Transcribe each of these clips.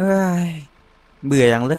เฮ้ยเบื่ออย่างเลย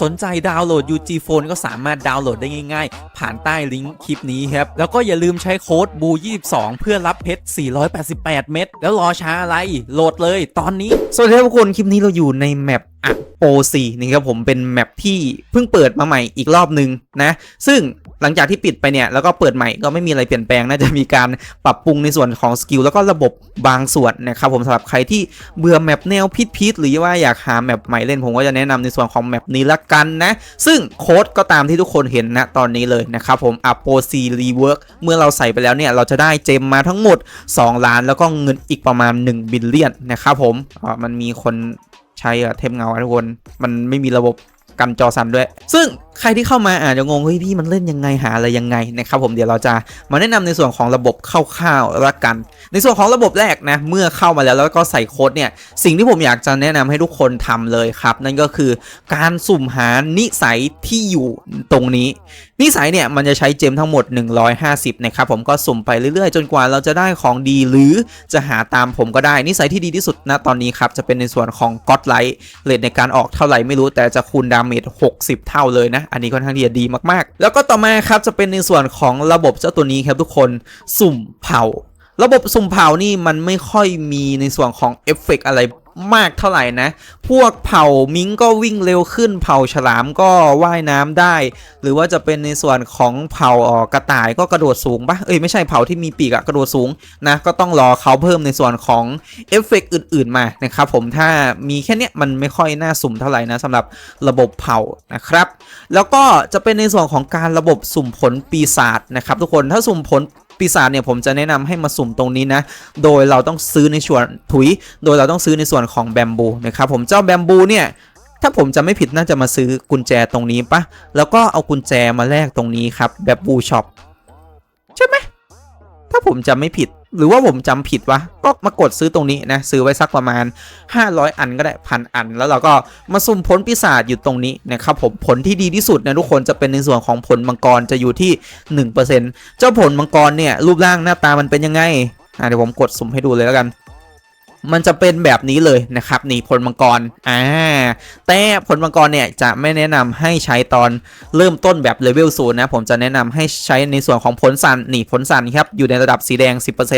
สนใจดาวน์โหลด UG Phone ก็สามารถดาวน์โหลดได้ง่ายๆ ผ่านใต้ลิงก์คลิปนี้ครับ แล้วก็อย่าลืมใช้โค้ดบู22 เพื่อรับเพชร 488 เม็ดแล้วรอช้าอะไร โหลดเลยตอนนี้ สวัสดีครับทุกคน คลิปนี้เราอยู่ในแมปอะโปซีนี่ครับผมเป็นแมปที่เพิ่งเปิดมาใหม่อีกรอบนึงนะ ซึ่งหลังจากที่ปิดไปเนี่ยแล้วก็เปิดใหม่ก็ไม่มีอะไรเปลี่ยนแปลง น่าจะมีการปรับปรุงในส่วนของสกิลแล้วก็ระบบบางส่วนนะครับผมสำหรับใครที่เบื่อแมปแนวพิษๆหรือว่าอยากหาแมปใหม่เล่นผมก็จะแนะนำในส่วนของแมปนี้ละกันนะ ซึ่งโค้ดก็ตามที่ทุกคนเห็นนะตอนนี้เลยนะครับผม a p o c Rework เมื่อเราใส่ไปแล้วเนี่ยเราจะได้เจมมาทั้งหมด 2 ล้านแล้วก็เงินอีกประมาณ1บิลเลียนนะครับผมมันมีคน ใช้เทมเงาอะทุกคน มันไม่มีระบบกันจอสั่นด้วย ซึ่ง ใครที่เข้ามาอาจจะงงเฮ้ยพี่มันเล่นยังไงหาอะไรยังไงนะครับผมเดี๋ยวเราจะมาแนะนำในส่วนของระบบคร่าวๆละกัน ในส่วนของระบบแรกนะเมื่อเข้ามาแล้วแล้วก็ใส่โค้ดเนี่ยสิ่งที่ผมอยากจะแนะนำให้ทุกคนทำเลยครับ นั่นก็คือการสุ่มหานิสัยที่อยู่ตรงนี้ นิสัยเนี่ยมันจะใช้เจมทั้งหมด 150นะครับผมก็สุ่มไปเรื่อยๆ จนกว่าเราจะได้ของดีหรือจะหาตามผมก็ได้นิสัยที่ดีที่สุดณตอนนี้ครับจะเป็นในส่วนของก็ d ไลท์เลทในการออกเท่าไหร่ไม่รู้แต่จะคูณดาเมจ60 เท่าเลยนะอันนี้ค่อนข้างที่จะดีมากๆ แล้วก็ต่อมาครับจะเป็นในส่วนของระบบเจ้าตัวนี้ครับทุกคนสุ่มเผา ระบบสุ่มเผานี่มันไม่ค่อยมีในส่วนของเอฟเฟกต์อะไร มากเท่าไหร่นะ พวกเผามิงก็วิ่งเร็วขึ้น เผาฉลามก็ว่ายน้ำได้ หรือว่าจะเป็นในส่วนของเผาเอ่อกระต่ายก็กระโดดสูงปะเอ้ยไม่ใช่เผาที่มีปีกอะกระโดดสูงนะ ก็ต้องรอเขาเพิ่มในส่วนของเอฟเฟกต์อื่น ๆมานะครับผมถ้ามีแค่นี้มันไม่ค่อยน่าสุ่มเท่าไหร่นะสำหรับระบบเผานะครับ แล้วก็จะเป็นในส่วนของการระบบสุ่มผลปีศาจนะครับทุกคนถ้าสุ่มผล ปีศาจเนี่ยผมจะแนะนำให้มาสุ่มตรงนี้นะ โดยเราต้องซื้อในส่วนถุย โดยเราต้องซื้อในส่วนของแบมบูนะครับผมเจ้าแบมบูเนี่ยถ้าผมจะไม่ผิดน่าจะมาซื้อกุญแจตรงนี้ปะแล้วก็เอากุญแจมาแลกตรงนี้ครับแบมบูช็อปใช่ไหมถ้าผมจะไม่ผิด หรือว่าผมจำผิดวะก็มากดซื้อตรงนี้นะซื้อไว้สักประมาณ 500 อันก็ได้พันอัน แล้วเราก็มาสุ่มผลปีศาจอยู่ตรงนี้นะครับผมผลที่ดีที่สุดนะทุกคนจะเป็นในส่วนของผลมังกรจะอยู่ที่ 1%เจ้าผลมังกรเนี่ยรูปร่างหน้าตามันเป็นยังไงเดี๋ยวผมกดสุ่มให้ดูเลยแล้วกัน มันจะเป็นแบบนี้เลยนะครับนี่ผลมังกรอ่าแต่ผลมังกรเนี่ยจะไม่แนะนำให้ใช้ตอนเริ่มต้นแบบเลเวลศูนย์นะผมจะแนะนำให้ใช้ในส่วนของผลสันนี่ผลสันครับอยู่ในระดับสีแดง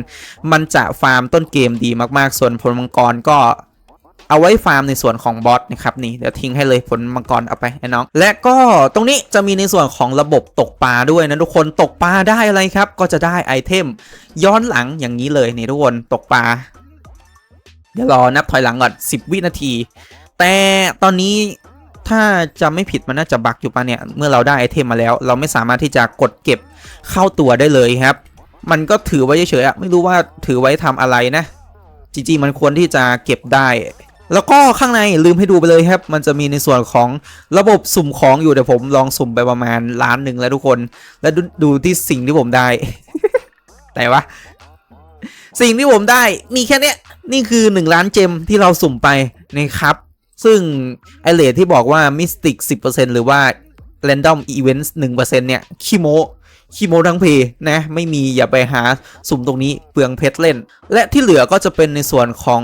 10%มันจะฟาร์มต้นเกมดีมากๆ ส่วนผลมังกรก็เอาไว้ฟาร์มในส่วนของบอสนะครับนี่เดี๋ยวทิ้งให้เลยผลมังกรเอาไปไอ้น้อง และก็ตรงนี้จะมีในส่วนของระบบตกปลาด้วยนะทุกคนตกปลาได้อะไรครับ ก็จะได้ไอเทมย้อนหลังอย่างนี้เลยนี่ทุกคนตกปลา เดี๋ยวรอนับถอยหลังก่อน10 วินาที แต่ตอนนี้ถ้าจะไม่ผิดมันน่าจะบักอยู่ปะเนี่ย เมื่อเราได้ไอเทมมาแล้ว เราไม่สามารถที่จะกดเก็บเข้าตัวได้เลยครับ มันก็ถือไว้เฉยๆอะไม่รู้ว่าถือไว้ทำอะไรนะจริงๆมันควรที่จะเก็บได้ แล้วก็ข้างในลืมให้ดูไปเลยครับ มันจะมีในส่วนของระบบสุ่มของอยู่เดี๋ยวผมลองสุ่มไปประมาณล้านหนึ่งแล้วทุกคน แล้วดูดูที่สิ่งที่ผมได้ แต่ว่า สิ่งที่ผมได้มีแค่เนี้ยนี่คือ 1 ล้านเจมที่เราสุ่มไปนะครับ ซึ่ง ไอเลทที่บอกว่ามิสติก 10%หรือว่า Random Events 1%เนี่ยขี้โมขี้โมทั้งเพนะ ไม่มีอย่าไปหาสุ่มตรงนี้เปลืองเพชรเล่น และที่เหลือก็จะเป็นในส่วนของ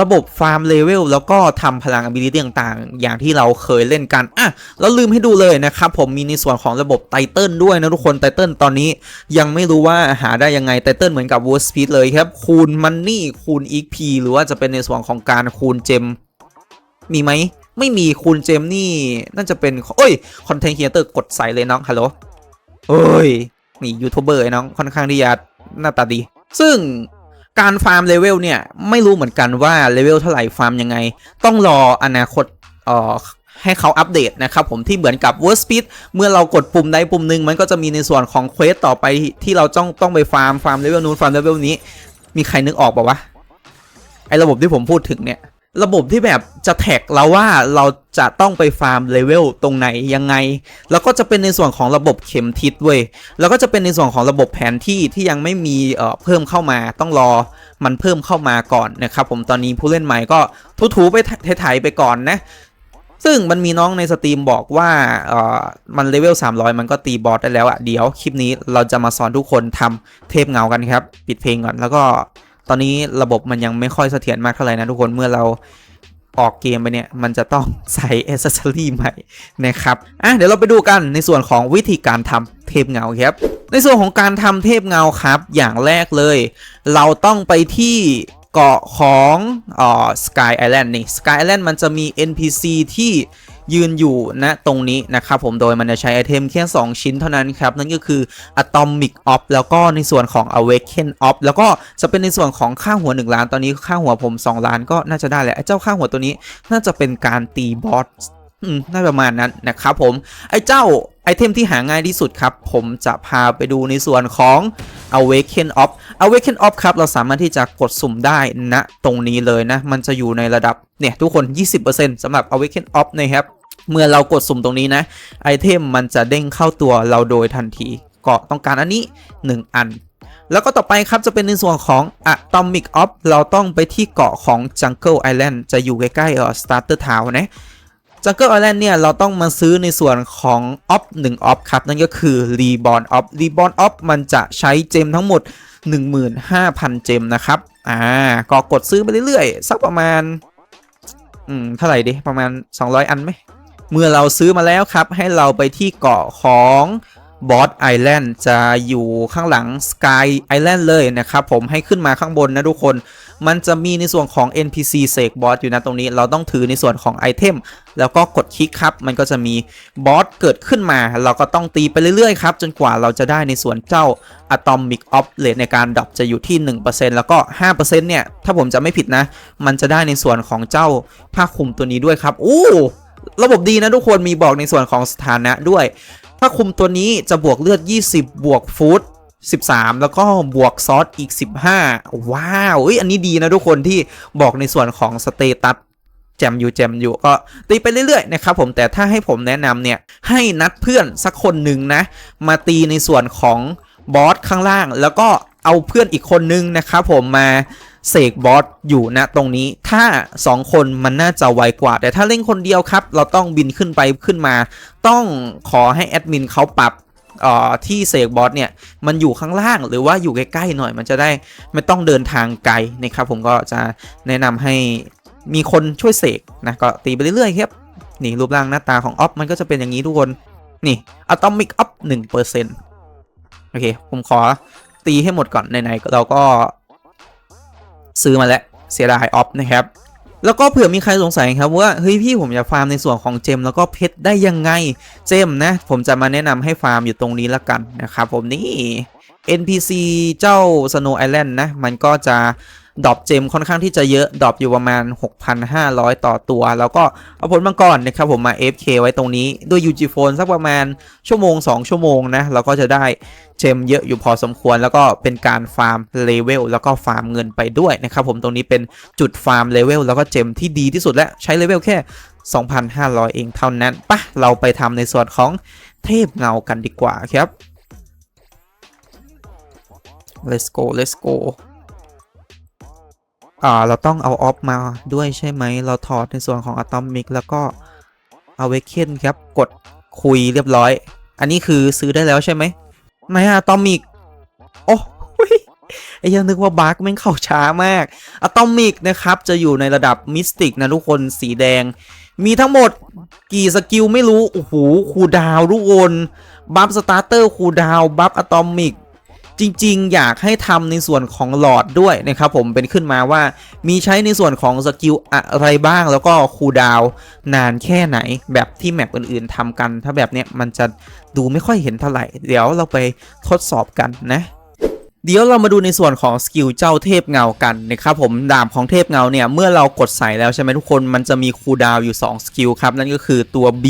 ระบบฟาร์มเลเวลแล้วก็ทำพลัง ability ต่างๆ อย่างที่เราเคยเล่นกัน อะ แล้วลืมให้ดูเลยนะครับผมมีในส่วนของระบบไตเติลด้วยนะทุกคนไตเติลตอนนี้ยังไม่รู้ว่าหาได้ยังไงไตเติลเหมือนกับ War Speed เลยครับ คูณมันนี่คูณ EXP หรือว่าจะเป็นในส่วนของการคูณเจม มีไหม ไม่มีคูณเจมนี่น่าจะเป็นโอ้ยคอนเทนต์ครีเอเตอร์กดใส่เลยน้องฮัลโหลเฮ้ยนี่ยูทูบเบอร์ไอ้น้องค่อนข้างที่จะหน้าตาดี ซึ่ง การฟาร์มเลเวลเนี่ย ไม่รู้เหมือนกันว่าเลเวลเท่าไหร่ฟาร์มยังไง ต้องรออนาคตเอ่อให้เขาอัปเดตนะครับผมที่เหมือนกับ Word Speed เมื่อเรากดปุ่มใดปุ่มหนึ่งมันก็จะมีในส่วนของเควสต่อไปที่เราต้องต้องไปฟาร์มฟาร์มเลเวลนู้นฟาร์มเลเวลนี้ มีใครนึกออกป่าวะไอ้ระบบที่ผมพูดถึงเนี่ย ระบบที่แบบจะแท็กเราว่าเราจะต้องไปฟาร์มเลเวลตรงไหนยังไง แล้วก็จะเป็นในส่วนของระบบเข็มทิศเว้ยแล้วก็จะเป็นในส่วนของระบบแผนที่ที่ยังไม่มีเอ่อเพิ่มเข้ามาต้องรอมันเพิ่มเข้ามาก่อนนะครับผมตอนนี้ผู้เล่นใหม่ก็ทูๆไปไถๆไปก่อนนะซึ่งมันมีน้องในสตรีมบอกว่าเอ่อมันเลเวล 300 มันก็ตีบอสได้แล้วอะเดี๋ยวคลิปนี้เราจะมาสอนทุกคนทำเทพเงากันครับ ปิดเพลงก่อนแล้วก็ ตอนนี้ระบบมันยังไม่ค่อยเสถียรมากเท่าไหร่นะทุกคนเมื่อเราออกเกมไปเนี่ย มันจะต้องใส่เอเซอรี่ใหม่นะครับ อะเดี๋ยวเราไปดูกันในส่วนของวิธีการทำเทพเงาครับ ในส่วนของการทำเทพเงาครับ อย่างแรกเลย เราต้องไปที่เกาะของอ่อ Sky Island นี่ Sky Island มันจะมี NPC ที่ ยืนอยู่ณตรงนี้นะครับผมโดยมันจะใช้ไอเทมแค่ 2 ชิ้นเท่านั้นครับ นั่นก็คือ Atomic Op แล้วก็ในส่วนของ Awaken Op แล้วก็จะเป็นในส่วนของค่าหัว 1 ล้านตอนนี้ค่าหัวผม 2 ล้านก็น่าจะได้แหละไอ้เจ้าค่าหัวตัวนี้น่าจะเป็นการตีบอสน่าประมาณนั้นนะครับผมไอ้เจ้าไอเทมที่หาง่ายที่สุดครับ ผมจะพาไปดูในส่วนของ Awaken Op Awaken Op ครับ เราสามารถที่จะกดสุ่มได้ณตรงนี้เลยนะ มันจะอยู่ในระดับเนี่ย ทุกคน 20%สำหรับ Awaken Op นะครับ เมื่อเรากดสุ่มตรงนี้นะไอเทมมันจะเด้งเข้าตัวเราโดยทันทีก็ต้องการอันนี้ 1 อัน แล้วก็ต่อไปครับจะเป็นในส่วนของ Atomic Op เราต้องไปที่เกาะของ Jungle Island จะอยู่ใกล้ๆเอ่อ Starter Town นะ Jungle Island เนี่ยเราต้องมาซื้อในส่วนของ Op 1 Op ครับ นั่นก็คือ Reborn Op Reborn Op มันจะใช้เจมทั้งหมด 15,000 เจมนะครับอ่าก็กดซื้อไปเรื่อยๆ สักประมาณ อืมเท่าไหร่ดิประมาณ 200 อันไหม เมื่อเราซื้อมาแล้วครับ ให้เราไปที่เกาะของบอสไอแลนด์จะอยู่ข้างหลัง Sky Island เลยนะครับผมให้ขึ้นมาข้างบนนะทุกคน มันจะมีในส่วนของ NPC เสกบอสอยู่นะตรงนี้ เราต้องถือในส่วนของไอเทมแล้วก็กดคลิกครับ มันก็จะมีบอสเกิดขึ้นมา เราก็ต้องตีไปเรื่อยๆครับ จนกว่าเราจะได้ในส่วนเจ้า Atomic Op เลทในการดรอปจะอยู่ที่ 1%แล้วก็ 5%เนี่ย ถ้าผมจะไม่ผิดนะ มันจะได้ในส่วนของเจ้าผ้าคลุมตัวนี้ด้วยครับ อู้ ระบบดีนะทุกคนมีบอกในส่วนของสถานะด้วยผ้าคุมตัวนี้จะบวกเลือด 20 บวกฟูด13 แล้วก็บวกซอสอีก 15 ว้าวอ้ยอันนี้ดีนะทุกคนที่บอกในส่วนของสเตตัสแจมอยู่แจมอยู่ก็ตีไปเรื่อยๆนะครับผมแต่ถ้าให้ผมแนะนำเนี่ยให้นัดเพื่อนสักคนหนึ่งนะ มาตีในส่วนของบอสข้างล่าง แล้วก็เอาเพื่อนอีกคนนึงนะครับผมมา เสกบอสอยู่นะตรงนี้ ถ้า 2 คนมันน่าจะไวกว่า แต่ถ้าเล่นคนเดียวครับ เราต้องบินขึ้นไปขึ้นมา ต้องขอให้แอดมินเขาปรับที่เสกบอสเนี่ย มันอยู่ข้างล่างหรือว่าอยู่ใกล้ๆหน่อย มันจะได้ไม่ต้องเดินทางไกลนะครับ ผมก็จะแนะนำให้มีคนช่วยเสกนะก็ตีไปเรื่อยๆครับนี่รูปร่างหน้าตาของออฟมันก็จะเป็นอย่างนี้ทุกคน นี่ Atomic Up 1%โอเค ผมขอตีให้หมดก่อนไหนๆเราก็ ซื้อมาแล้วเสียดายออฟนะครับแล้วก็เผื่อมีใครสงสัยครับว่าเฮ้ยพี่ผมจะฟาร์มในส่วนของเจมแล้วก็เพชรได้ยังไงเจมนะ ผมจะมาแนะนำให้ฟาร์มอยู่ตรงนี้ละกันนะครับผมนี่ NPC เจ้า Snow Island นะ มันก็จะ ดรอปเจมค่อนข้างที่จะเยอะดรอปอยู่ประมาณ 6,500 ต่อตัว แล้วก็เอาผลมังกรนะครับผมมา FK ไว้ตรงนี้ด้วย UG Phone สักประมาณชั่วโมง 2 ชั่วโมงนะเราก็จะได้เจมเยอะอยู่พอสมควร แล้วก็เป็นการฟาร์มเลเวลแล้วก็ฟาร์มเงินไปด้วยนะครับผมตรงนี้เป็นจุดฟาร์มเลเวลแล้วก็เจมที่ดีที่สุดและใช้เลเวลแค่ 2,500 เองเท่านั้นปะเราไปทำในส่วนของเทพเงากันดีกว่าครับ let's go let's go อ่าเราต้องเอาออฟมาด้วยใช่ไหม เราถอดในส่วนของ Atomic แล้วก็ Awaken ครับ กดคุยเรียบร้อย อันนี้คือซื้อได้แล้วใช่ไหมไหนอะ Atomic โอ้ยไอ้ยังนึกว่าบาร์กแม่งเข้าช้ามาก Atomic นะครับ จะอยู่ในระดับมิสติกนะทุกคนสีแดง มีทั้งหมดกี่สกิลไม่รู้ โอ้โหคูดาวทุกคน บัฟสตาร์เตอร์คูดาว บัฟอะตอมิก จริงๆ อยากให้ทำในส่วนของหลอดด้วยนะครับผมเป็นขึ้นมาว่ามีใช้ในส่วนของสกิลอะไรบ้างแล้วก็คูดาวน์นานแค่ไหน แบบที่แมปอื่นๆทำกัน ถ้าแบบเนี้ยมันจะดูไม่ค่อยเห็นเท่าไหร่ เดี๋ยวเราไปทดสอบกันนะ เดี๋ยวเรามาดูในส่วนของสกิลเจ้าเทพเงากันนะครับผมดาบของเทพเงาเนี่ย เมื่อเรากดใส่แล้วใช่ไหมทุกคนมันจะมีคูลดาวอยู่ 2 สกิลครับ นั่นก็คือตัว B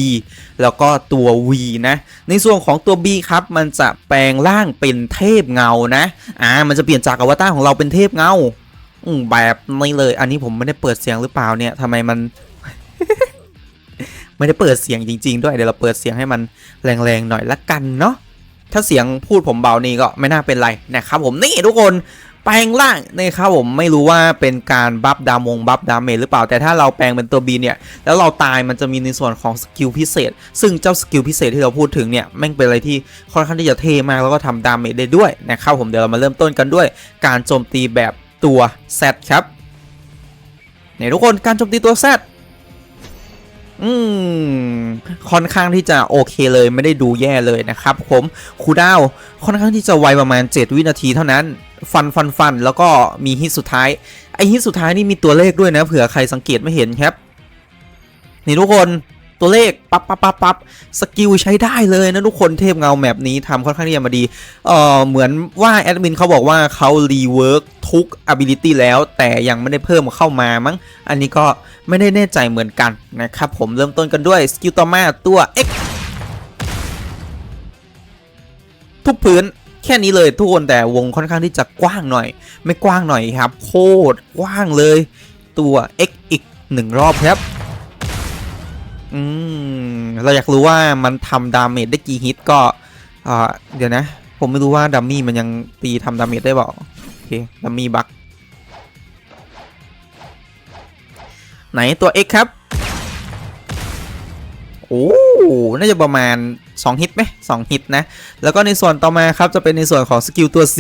แล้วก็ตัว V นะ ในส่วนของตัว B ครับ มันจะแปลงร่างเป็นเทพเงานะอ่ามันจะเปลี่ยนจากอวตารของเราเป็นเทพเงาอืมแบบนี้เลย อันนี้ผมไม่ได้เปิดเสียงหรือเปล่าเนี่ยทำไมมัน ไม่ได้เปิดเสียงจริง ๆ ด้วยเดี๋ยวเราเปิดเสียงให้มันแรงๆหน่อยละกันเนาะ ถ้าเสียงพูดผมเบานี่ก็ไม่น่าเป็นไรนะครับผมนี่ทุกคนแปลงร่างนี่ครับผมไม่รู้ว่าเป็นการบัฟดามงบัฟดาเมจหรือเปล่าแต่ถ้าเราแปลงเป็นตัวบีเนี่ยแล้วเราตายมันจะมีในส่วนของสกิลพิเศษ ซึ่งเจ้าสกิลพิเศษที่เราพูดถึงเนี่ยแม่งเป็นอะไรที่ค่อนข้างที่จะเท่มากแล้วก็ทำดาเมจได้ด้วยนะครับผมเดี๋ยวเรามาเริ่มต้นกันด้วย การโจมตีแบบตัว Z ครับเนี่ยทุกคนการโจมตีตัว Z อืม ค่อนข้างที่จะโอเคเลยไม่ได้ดูแย่เลยนะครับผมคูดาวค่อนข้างที่จะไวประมาณ 7 วินาทีเท่านั้น ฟันฟันฟันแล้วก็มีฮิตสุดท้าย ไอฮิตสุดท้ายนี่มีตัวเลขด้วยนะ เผื่อใครสังเกตไม่เห็นครับ นี่ทุกคน ตัวเลขปั๊บปั๊บปั๊บปั๊บสกิลใช้ได้เลยนะทุกคนเทพเงาแมปนี้ทำค่อนข้างที่จะมาดีเอ่อเหมือนว่าแอดมินเขาบอกว่าเขารีเวิร์กทุก ability แล้ว แต่ยังไม่ได้เพิ่มเข้ามามั้ง อันนี้ก็ไม่ได้แน่ใจเหมือนกันนะครับผมเริ่มต้นกันด้วยสกิลต่อมาตัว X ทุกพื้นแค่นี้เลยทุกคนแต่วงค่อนข้างที่จะกว้างหน่อย ไม่กว้างหน่อยครับ โคตรกว้างเลย ตัว X อีกหนึ่งรอบครับ อืมเราอยากรู้ว่ามันทำดาเมจได้กี่ฮิตก็อ่าเดี๋ยวนะ ผมไม่รู้ว่าดัมมี่มันยังตีทำดาเมจได้เปล่าโอเคดัมมี่บักไหนตัว X ครับ โอ้ น่าจะประมาณ 2 ฮิตไหม2ฮิตนะ แล้วก็ในส่วนต่อมาครับจะเป็นในส่วนของสกิลตัว C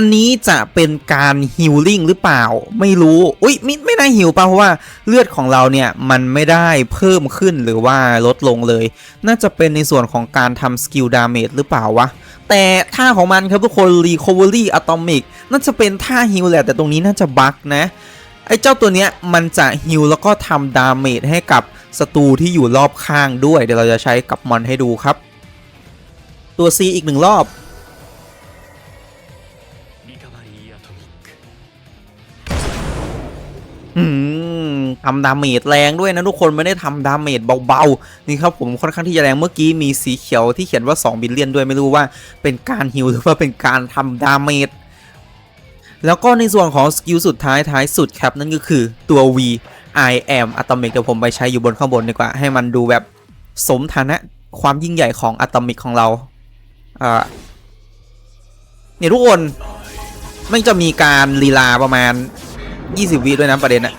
อันนี้จะเป็นการฮิลลิ่งหรือเปล่า ไม่รู้อุ้ยไม่ไม่น่าฮิลป่ะเพราะว่าเลือดของเราเนี่ยมันไม่ได้เพิ่มขึ้นหรือว่าลดลงเลย น่าจะเป็นในส่วนของการทำสกิลดาเมจหรือเปล่าวะแต่ท่าของมันครับทุกคน Recovery Atomic น่าจะเป็นท่าฮิลแหละแต่ตรงนี้น่าจะบั๊กนะไอ้เจ้าตัวเนี้ยมันจะฮิลแล้วก็ทำดาเมจให้กับศัตรูที่อยู่รอบข้างด้วย เดี๋ยวเราจะใช้กับมอนให้ดูครับ ตัว C อีกหนึ่งรอบ ทำดาเมจแรงด้วยนะทุกคนไม่ได้ทำดาเมจเบาๆนี่ครับผมค่อนข้างที่จะแรงเมื่อกี้มีสีเขียวที่เขียนว่า2บิลเลียนด้วยไม่รู้ว่าเป็นการฮิลหรือว่าเป็นการทำดาเมจแล้วก็ในส่วนของสกิลสุดท้ายท้ายสุดครับนั่นก็คือตัว V I am Atomic เดี๋ยวผมไปใช้อยู่บนข้างบนดีกว่า ให้มันดูแบบสมฐานะความยิ่งใหญ่ของ Atomic ของเราอ่าเนี่ยทุกคนไม่จะมีการลีลาประมาณ 20 วิด้วยนะประเด็นอะ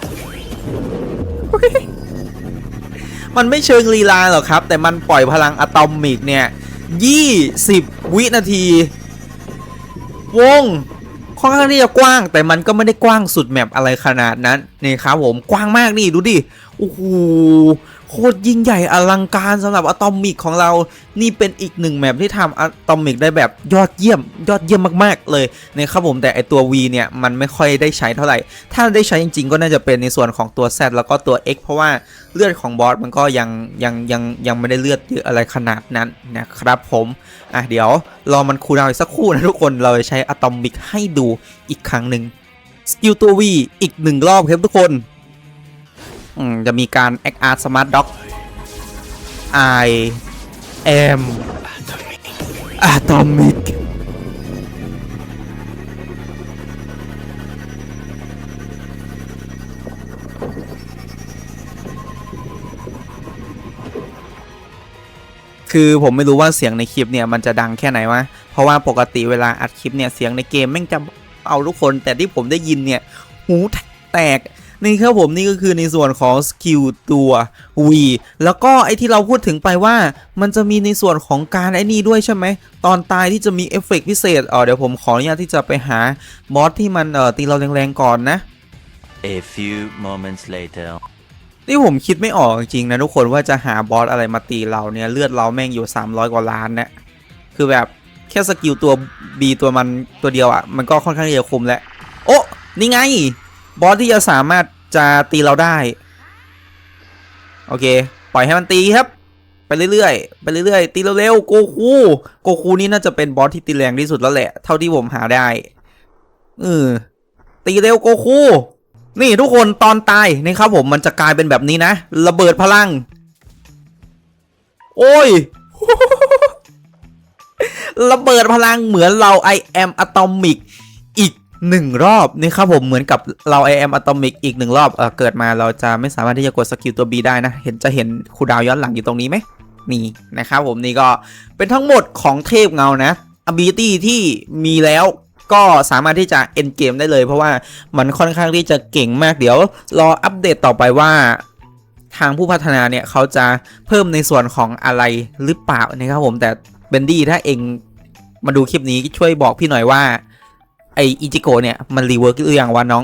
มันไม่เชิงลีลาหรอกครับ แต่มันปล่อยพลังอะตอมิกเนี่ย20วินาที วงค่อนข้างที่จะกว้าง แต่มันก็ไม่ได้กว้างสุดแมปอะไรขนาดนั้นนี่ครับผมกว้างมากนี่ดูดิโอ้โห โคตรยิ่งใหญ่อลังการสำหรับอะตอมิกของเรา นี่เป็นอีกหนึ่งแมปที่ทำอะตอมิกได้แบบยอดเยี่ยม ยอดเยี่ยมมากๆ เลยนะครับผมแต่ไอตัว V เนี่ย มันไม่ค่อยได้ใช้เท่าไหร่ ถ้าได้ใช้จริงๆ ก็น่าจะเป็นในส่วนของตัว Z แล้วก็ตัว X เพราะว่าเลือดของบอสมันก็ยังยังยังยังไม่ได้เลือดเยอะอะไรขนาดนั้นนะครับผมอะเดี๋ยวรอมันคูลดาวอีกสักครู่นะทุกคนเราจะใช้อะตอมิกให้ดูอีกครั้งหนึ่งสกิลตัว V อีกหนึ่งรอบครับทุกคน จะมีการ Act Art Smart Dog I am Atomic คือผมไม่รู้ว่าเสียงในคลิปเนี่ยมันจะดังแค่ไหนวะ เพราะว่าปกติเวลาอัดคลิปเนี่ยเสียงในเกมแม่งจะเอาทุกคน แต่ที่ผมได้ยินเนี่ยหูแตก นี่ครับผมนี่ก็คือในส่วนของสกิลตัว V แล้วก็ไอที่เราพูดถึงไปว่า มันจะมีในส่วนของการไอ้นี่ด้วยใช่ไหม ตอนตายที่จะมีเอฟเฟกต์พิเศษเออเดี๋ยวผมขออนุญาตที่จะไปหาบอสที่มันเออตีเราแรงๆก่อนนะ A few moments later. นี่ผมคิดไม่ออกจริงๆนะทุกคนว่าจะหาบอสอะไรมาตีเราเนี่ยเลือดเราแม่งอยู่ 300 กว่าล้านนะคือแบบแค่สกิลตัว B ตัวมันตัวเดียวอะ่ะมันก็ค่อนข้างที่จะคุมแล้ว โอ้นี่ไง บอสที่จะสามารถจะตีเราได้ โอเค ปล่อยให้มันตีครับ ไปเรื่อยๆ ไปเรื่อยๆ ตีเร็วๆ โกคูโกคูนี่น่าจะเป็นบอสที่ตีแรงที่สุดแล้วแหละ เท่าที่ผมหาได้เออตีเร็วโกคูนี่ทุกคนตอนตายนี่ครับผมมันจะกลายเป็นแบบนี้นะ ระเบิดพลัง โอ้ย ระเบิดพลังเหมือนเรา I am atomic อีก หนึ่งรอบนี่ครับผมเหมือนกับเรา I am atomic อีกหนึ่งรอบเออเกิดมาเราจะไม่สามารถที่จะกดสกิลตัว B ได้นะ เห็นจะเห็นคูดาวย้อนหลังอยู่ตรงนี้ไหมนี่นะครับผมนี่ก็เป็นทั้งหมดของเทพเงานะ ability ที่มีแล้วก็สามารถที่จะ end game ได้เลย เพราะว่ามันค่อนข้างที่จะเก่งมากเดี๋ยว รออัปเดตต่อไปว่าทางผู้พัฒนาเนี่ยเขาจะเพิ่มในส่วนของอะไรหรือเปล่านะครับผมแต่เบนดี้ถ้าเองมาดูคลิปนี้ช่วยบอกพี่หน่อยว่า ไออิจิโกะเนี่ยมันรีเวิร์กหรือยังวะน้อง